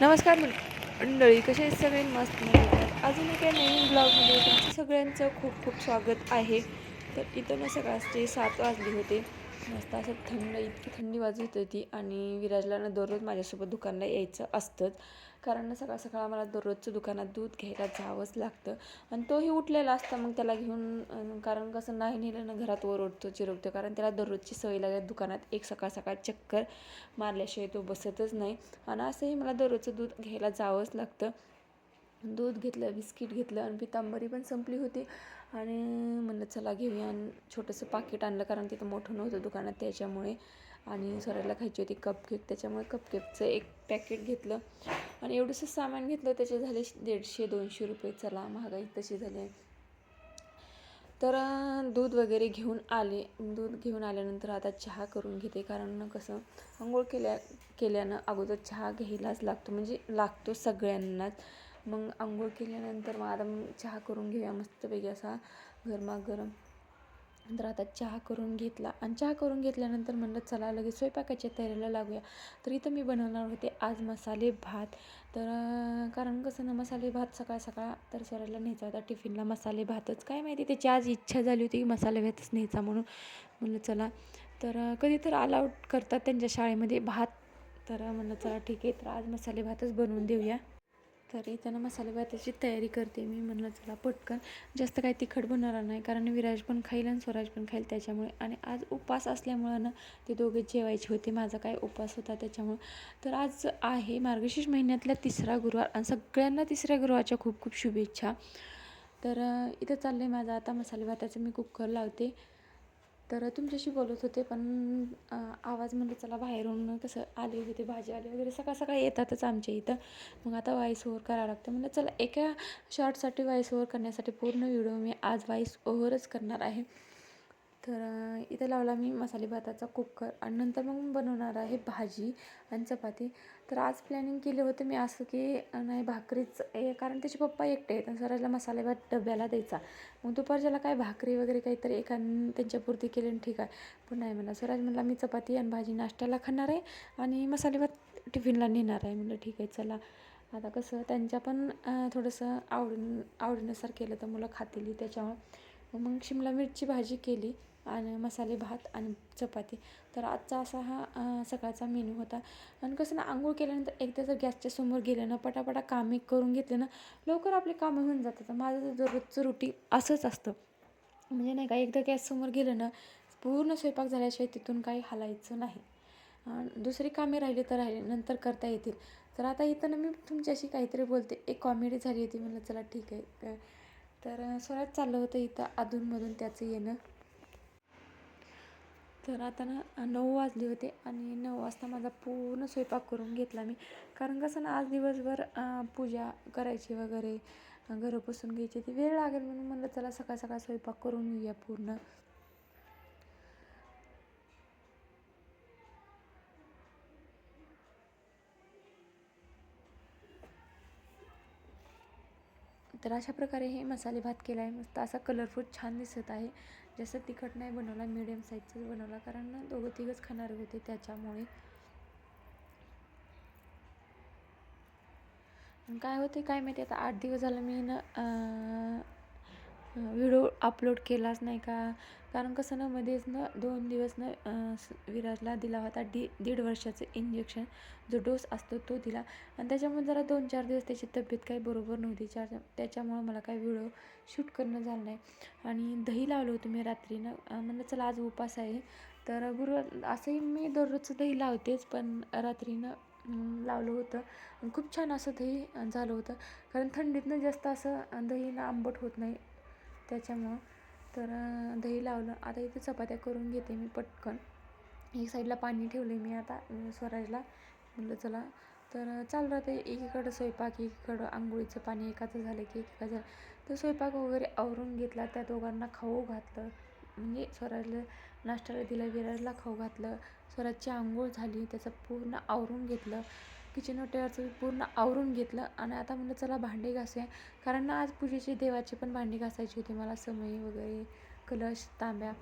नमस्कार मंडळी कसे सगळे? मस्त मजेदार अजून एका नवीन ब्लॉगमध्ये तुमचं सगळ्यांचं खूप खूप स्वागत आहे. तर इथं ना सकाळचे सात वाजले होते. मस्त असं थंड इतकी थंडी वाजत होती आणि विराजला ना दररोज माझ्यासोबत दुकानला यायचं असतंच. कारण सकाळ सकाळ मला दररोजचं दुकानात दूध घ्यायला जावंच लागतं. आणि तोही उठलेला असता मग त्याला घेऊन कारण कसं नाही नेलं ना घरात ओरडतो चिरवतो कारण त्याला दररोजची सवय लागली दुकानात एक सकाळ सकाळ चक्कर मारल्याशिवाय तो बसतच नाही. आणि असंही मला दररोजचं दूध घ्यायला जावंच लागतं. दूध घेतलं बिस्किट घेतलं आणि पितांबरी पण संपली होती. आणि म्हणलं चला घेऊया. आणि छोटंसं पाकिट आणलं कारण तिथं मोठं नव्हतं दुकानात त्याच्यामुळे आणि स्वराला खायची होती कपकेक त्याच्यामुळे कपकेकचं एक पॅकेट घेतलं. आणि एवढंसं सामान घेतलं त्याचे झाले दीडशे दोनशे रुपये. चला महागाई तशी झाली. तर दूध वगैरे घेऊन आले. दूध घेऊन आल्यानंतर आता चहा करून घेते. कारण कसं आंघोळ केल्या केल्यानं अगोदर चहा घ्यायलाच लागतो. म्हणजे लागतो सगळ्यांनाच. मग आंघोळ केल्यानंतर मग आता मग चहा करून घेऊया. मस्तपैकी असा गरमागरम नंतर आता चहा करून घेतला. आणि चहा करून घेतल्यानंतर म्हणलं चला लगेच स्वयंपाकाच्या तयारीला लागूया. तर इथं मी बनवणार होते आज मसाले भात. तर कारण कसं ना मसाले भात सकाळ सकाळ तर स्वराला न्यायचा होता. टिफिनला मसाले भातच. काय माहिती त्याची आज इच्छा झाली होती की मसाले भातच न्यायचा म्हणून. म्हणलं चला. तर कधी तर अलाउड करतात त्यांच्या शाळेमध्ये भात. तर म्हणलं चला ठीक आहे. तर आज मसाले भातच बनवून देऊया. तर इथं ना मसाले भाताची तयारी करते. मी म्हणलं चला पटकन. जास्त काही तिखट बनणार नाही कारण विराज पण खाईल आणि स्वराज पण खाईल त्याच्यामुळे. आणि आज उपास असल्यामुळं ना ते दोघे जेवायचे होते. माझा काय उपास होता त्याच्यामुळं. तर आज आहे मार्गशीर्ष महिन्यातला तिसरा गुरुवार आणि सगळ्यांना तिसऱ्या गुरुवारच्या खूप खूप शुभेच्छा. तर इथं चाललं आहे माझं. आता मसाले भाताचं मी कुकर लावते. तर तुमच्याशी बोलत होते पण आवाज म्हणलं चला बाहेरून कसं आले होते भाजी आले वगैरे सकाळ सकाळी येतातच आमच्या इथं. मग आता व्हॉईस ओव्हर करावं लागतं. म्हणलं चला एका शॉर्टसाठी व्हॉईस ओव्हर करण्यासाठी पूर्ण व्हिडिओ मी आज व्हॉईस ओव्हरच करणार आहे. तर इथं लावला मी मसाले भाताचा कुकर आणि नंतर मग बनवणार आहे भाजी आणि चपाती. तर आज प्लॅनिंग केलं होतं मी असं की नाही भाकरीच ए कारण त्याचे पप्पा एकटे आहेत आणि सराला मसाले भात डब्याला द्यायचा. मग दुपारच्याला काय भाकरी वगैरे काहीतरी एकान त्यांच्यापुरती केली आणि ठीक आहे. पण नाही म्हणला स्वराज म्हणला मी चपाती आणि भाजी नाश्त्याला खाणार आहे आणि मसाले भात टिफिनला नेणार आहे. म्हणलं ठीक आहे चला. आता कसं त्यांच्या पण थोडंसं आवडून आवडीनुसार केलं तर मुलं खातील त्याच्यामुळं. मग शिमला मिरची भाजी केली. आणि मसाले भात आणि चपाती. तर आजचा असा हा सकाळचा मेनू होता. आणि कसं ना आंघोळ केल्यानंतर एकदा जर गॅसच्या समोर गेलं ना पटापटा कामे करून घेतले ना लवकर आपले कामं होऊन जातात. माझं तर रोजचं रुटीन असंच असतं. म्हणजे नाही का एकदा गॅससमोर गेलं ना पूर्ण स्वयंपाक झाल्याशिवाय तिथून काही हालायचं नाही. दुसरी कामे राहिली तर राहिली नंतर करता येतील. तर आता इथं ना मी तुमच्याशी काहीतरी बोलते. एक कॉमेडी झाली होती म्हणलं चला ठीक आहे. तर स्वराज स्वरात चाललं होतं इथं अधूनमधून त्याचं येणं. तर आता ना नऊ वाजले होते आणि नऊ वाजता माझा पूर्ण स्वयंपाक करून घेतला मी. कारण कसं ना आज दिवसभर पूजा करायची वगैरे घरं पुसून घ्यायची ती वेळ लागेल म्हणून म्हणलं चला सकाळ सकाळ स्वयंपाक करून घेऊया पूर्ण. तर अशा प्रकारे हे मसाले भात केला आहे मस्त असा कलरफुल छान दिसत आहे. जास्त तिखट नाही बनवला मिडियम साईजचाच बनवला कारण ना दोघं तिघंच खाणारे होते त्याच्यामुळे. काय होते काय माहिती आता आठ दिवस झालं मी ना व्हिडिओ अपलोड केलाच नाही का? कारण कसं ना मध्येच ना दोन दिवस ना विराजला दिला होता डी दीड वर्षाचं इंजेक्शन जो डोस असतो तो दिला. आणि त्याच्यामुळे जरा दोन चार दिवस त्याची तब्येत काही बरोबर नव्हती. चार त्याच्यामुळं मला काही व्हिडिओ शूट करणं झालं नाही. आणि दही लावलं होतं मी रात्रीनं ना. म्हणलं चला आज उपास आहे. तर गुरुवार असंही मी दररोजचं दही लावतेच पण रात्रीनं लावलं होतं. खूप छान असं दही झालं होतं. कारण थंडीतनं जास्त असं दही दहीनं आंबट होत नाही. त्याच्यामुळं. तर दही लावलं. आता इथे चपात्या करून घेते मी पटकन. एक साईडला पाणी ठेवले मी आता स्वराजला. म्हणलं चला. तर चालू राहते एकीकडं स्वयंपाक एकीकडं आंघोळीचं पाणी. एकाचं झालं की एकीकडं झालं. तर स्वयंपाक वगैरे आवरून घेतला. त्या दोघांना खाऊ घातलं. म्हणजे स्वराजला नाश्त्याला दिलं विराजला खाऊ घातलं. स्वराजची आंघोळ झाली. त्याचं पूर्ण आवरून घेतलं. किचन वाट्यावरचं पूर्ण आवरून घेतलं आणि आता म्हणलं चला भांडे घासूया. कारण ना आज पूजेची देवाची पण भांडी घासायची होती. मला समई वगैरे कलश तांब्या.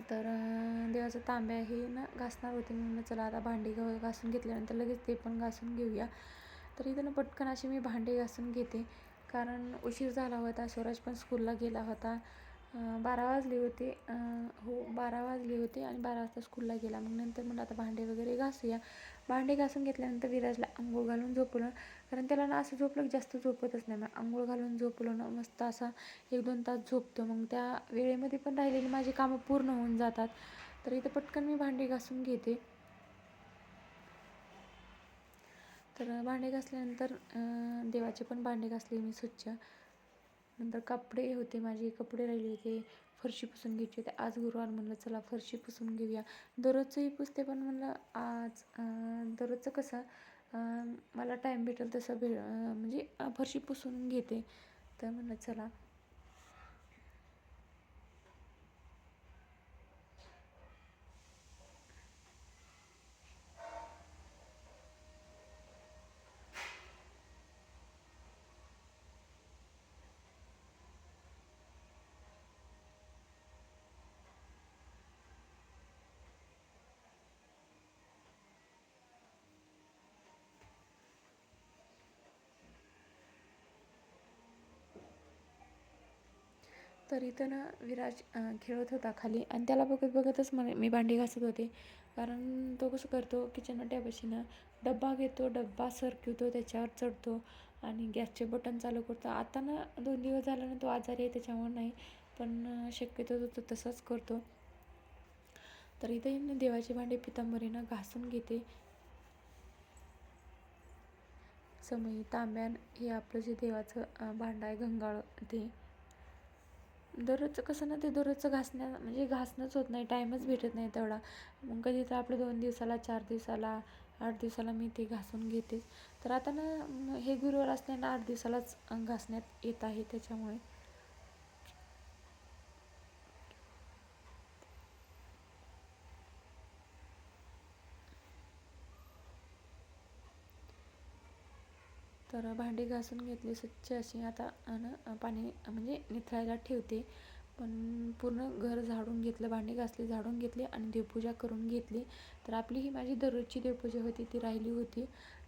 तर देवाचं तांब्या हे ना घासणार होते. म्हणून चला आता भांडी घ घासून घेतल्यानंतर लगेच ते पण घासून घेऊया. तर इथं ना पटकन अशी मी भांडी घासून घेते. कारण उशीर झाला होता. स्वराज पण स्कूलला गेला होता. बारा वाजले होते हो बारा वाजले होते आणि बारा वाजता स्कूलला गेला. मग नंतर म्हणलं आता भांडे वगैरे घासूया. भांडे घासून घेतल्यानंतर विराजला आंघोळ घालून झोपवलं. कारण त्याला ना असं झोपलं की जास्त झोपतच नाही. मग आंघोळ घालून झोपलं ना मस्त असा एक दोन तास झोपतो. मग त्या वेळेमध्ये पण राहिलेली माझी कामं पूर्ण होऊन जातात. तर इथं पटकन मी भांडे घासून घेते. तर भांडे घासल्यानंतर देवाचे पण भांडे घासले मी स्वच्छ. नंतर कपडे होते माझे कपडे राहिले होते फरशी पुसून घ्यायची होते. आज गुरुवार म्हणलं चला फरशी पुसून घेऊया. दररोजचंही पुसते पण म्हणलं आज दररोजचं कसं मला टाईम भेटेल तसं भे म्हणजे फरशी पुसून घेते. तर म्हणलं चला. तर इथं ना विराज खेळत होता खाली आणि त्याला बघत बघतच मला मी भांडी घासत होते. कारण तो कसं करतो किचन ट्यापाशी ना डब्बा घेतो डब्बा सरकवतो त्याच्यावर चढतो आणि गॅसचे बटन चालू करतो. आता ना दोन दिवस झाला ना तो आजारी आहे त्याच्यामुळे नाही पण शक्यतो तो तसाच करतो. तर इथे देवाची भांडी पितांबरीनं घासून घेते. समयी तांब्यान हे आपलं जे देवाचं भांडं आहे गंगाळ ते. दररोजचं कसं ना ते दररोजचं घासण्या म्हणजे घासणंच होत नाही टाईमच भेटत नाही तेवढा. मग कधी तर आपलं दोन दिवसाला चार दिवसाला आठ दिवसाला मी ते घासून घेते. तर आता ना हे गुरुवार असल्यानं आठ दिवसालाच घासण्यात येत आहे त्याच्यामुळे. तर भांडी घासून घेतली स्वच्छ अशी. आता आणि पाणी म्हणजे निथळायला ठेवते. पण पूर्ण घर झाडून घेतलं भांडी घासली झाडून घेतली आणि देवपूजा करून घेतली. तर आपली ही माझी दररोजची देवपूजा होती ती राहिली होती.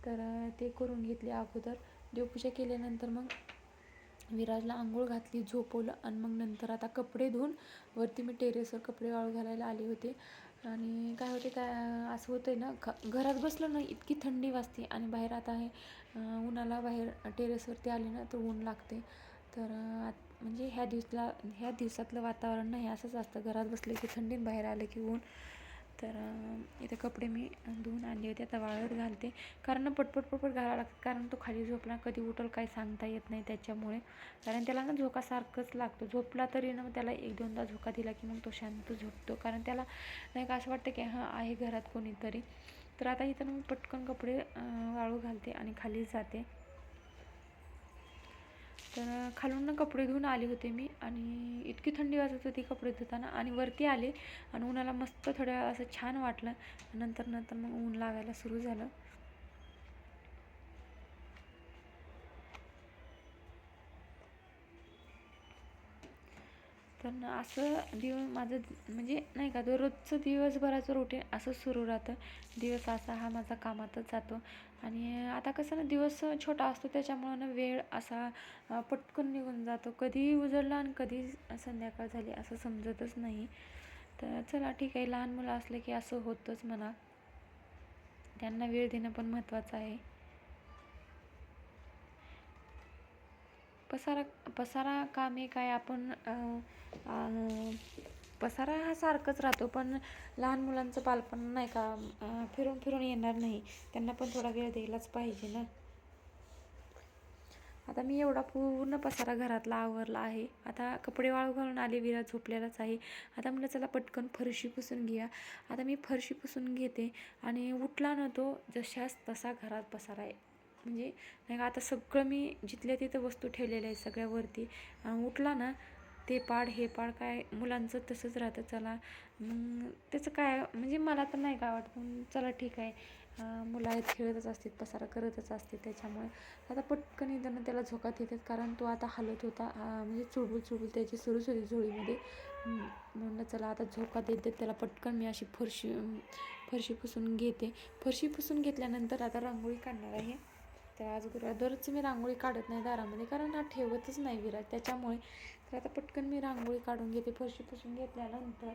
तर ते करून घेतली अगोदर. देवपूजा केल्यानंतर मग विराजला आंघोळ घातली झोपवलं आणि मग नंतर आता कपडे धुवून वरती मी टेरेसवर कपडे वाळू घालायला आले होते. आणि काय होते काय असं होतं आहे ना घ घरात बसलं ना इतकी थंडी वाजते आणि बाहेर आता आहे उन्हाला बाहेर टेरेसवरती आले ना तर ऊन लागते. तर आत म्हणजे ह्या दिवसला ह्या दिवसातलं वातावरण नाही असंच असतं. घरात बसले की थंडी बाहेर आले की ऊन. तर इथे कपडे मी धुवून आणले होते. आता वाळत घालते. कारण पटपट पटपट घालावं लागतं. कारण तो खाली झोपला कधी उठल काही सांगता येत नाही त्याच्यामुळे. कारण त्याला ना झोकासारखंच लागतो. झोपला तरी ना मग त्याला एक दोनदा झोका दिला की मग तो शांत झोपतो. कारण त्याला नाही का असं वाटतं की हां आहे घरात कोणीतरी. तर आता इथं मग मी पटकन कपडे वाळू घालते आणि खाली जाते. तर खालून ना कपडे धुवून आले होते मी आणि इतकी थंडी वाजत होती कपडे धुताना आणि वरती आले आणि उन्हाला मस्त थोड्या असं छान वाटलं. नंतर नंतर मग ऊन लागायला सुरू झालं. तर असं दिवस माझं म्हणजे नाही का दररोजचं दिवसभराचं रुटीन असं सुरू राहतं. दिवस असा हा माझा कामातच जातो. आणि आता कसं ना दिवस छोटा असतो त्याच्यामुळं ना वेळ असा पटकन निघून जातो. कधी उजळला आणि कधी संध्याकाळ झाली असं समजतच नाही. तर चला ठीक आहे. लहान मुलं असले की असं होतंच म्हणा. त्यांना वेळ देणं पण महत्त्वाचं आहे. पसारा पसारा कामे काय आपण पसारा हा सारखंच राहतो पण लहान मुलांचं बालपण नाही का फिरून फिरून येणार नाही. त्यांना पण थोडा वेळ द्यायलाच पाहिजे ना. आता मी एवढा पूर्ण पसारा घरातला आवरला आहे. आता कपडे वाळू घालून आले विरा झोपलेलाच आहे. आता म्हटलं चला पटकन फरशी पुसून घ्या आता मी फरशी पुसून घेते आणि उठला ना तो जशाच तसा घरात पसारा आहे. म्हणजे नाही का आता सगळं मी जिथल्या तिथं वस्तू ठेवलेल्या आहे सगळ्यावरती उठला ना ते पाड हे पाड काय? मुलांचं तसंच राहतं. चला मग त्याचं काय? म्हणजे मला तर नाही काय वाटत पण चला ठीक आहे. मुलं आहेत खेळतच असतात पसारा करतच असते त्याच्यामुळे. आता पटकन येताना त्याला झोकात येतात कारण तो आता हलत होता. म्हणजे चुळबुळ चुळबुळ त्याची सुरूच होती झोळीमध्ये. म्हणलं चला आता झोकात येते त्याला पटकन मी अशी फरशी फरशी पुसून घेते. फरशी पुसून घेतल्यानंतर आता रांगोळी काढणार आहे. तर आज गुरुवार. दररोज मी रांगोळी काढत नाही दारामध्ये कारण हा ठेवतच नाही विराज त्याच्यामुळे तर आता पटकन मी रांगोळी काढून घेते फरशी पुसून घेतल्यानंतर.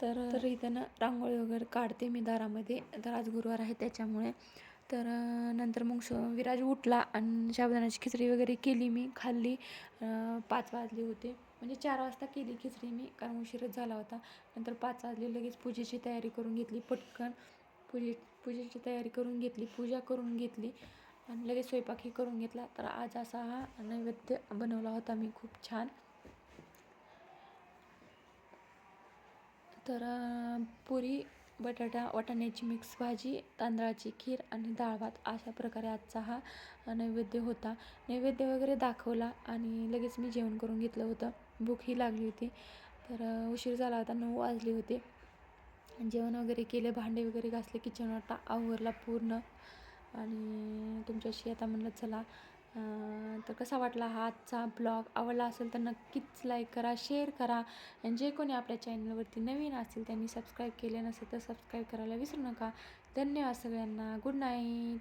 तर तर इथं ना रांगोळी वगैरे काढते मी दारामध्ये. तर आज गुरुवार आहे त्याच्यामुळे. तर नंतर मग श विराज उठला आणि साबुदाण्याची खिचडी वगैरे केली मी खाल्ली. पाच वाजले होते. म्हणजे चार वाजता केली खिचडी मी कारण उशीरच झाला होता. नंतर पाच वाजले लगेच पूजेची तयारी करून घेतली पटकन. पूजे पूजेची तयारी करून घेतली पूजा करून घेतली आणि लगेच स्वयंपाकही करून घेतला. तर आज असा हा नैवेद्य बनवला होता मी खूप छान. तर पुरी बटाटा वाटाण्याची मिक्स भाजी तांदळाची खीर आणि डाळ भात अशा प्रकारे आजचा हा नैवेद्य होता. नैवेद्य वगैरे दाखवला आणि लगेच मी जेवण करून घेतलं होतं. भूकही लागली होती. तर उशीर झाला होता नऊ वाजले होते. जेवण वगैरे केले भांडे वगैरे घासले किचन वाटा आवरला पूर्ण. आणि तुमच्याशी आता म्हणलं चला तर कसा वाटला हा आजचा ब्लॉग? आवडला असेल तर नक्कीच लाईक करा शेअर करा. आणि जे कोणी आपल्या चॅनलवरती नवीन असतील त्यांनी सबस्क्राईब केले नसेल तर सबस्क्राईब करायला विसरू नका. धन्यवाद सगळ्यांना. Good night